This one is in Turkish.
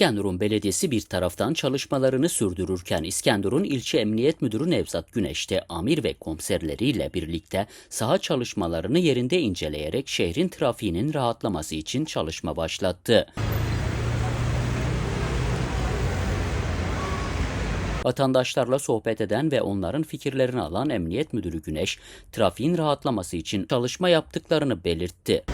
İskenderun Belediyesi bir taraftan çalışmalarını sürdürürken İskenderun İlçe Emniyet Müdürü Nevzat Güneş de amir ve komiserleriyle birlikte saha çalışmalarını yerinde inceleyerek şehrin trafiğinin rahatlaması için çalışma başlattı. Vatandaşlarla sohbet eden ve onların fikirlerini alan Emniyet Müdürü Güneş, trafiğin rahatlaması için çalışma yaptıklarını belirtti.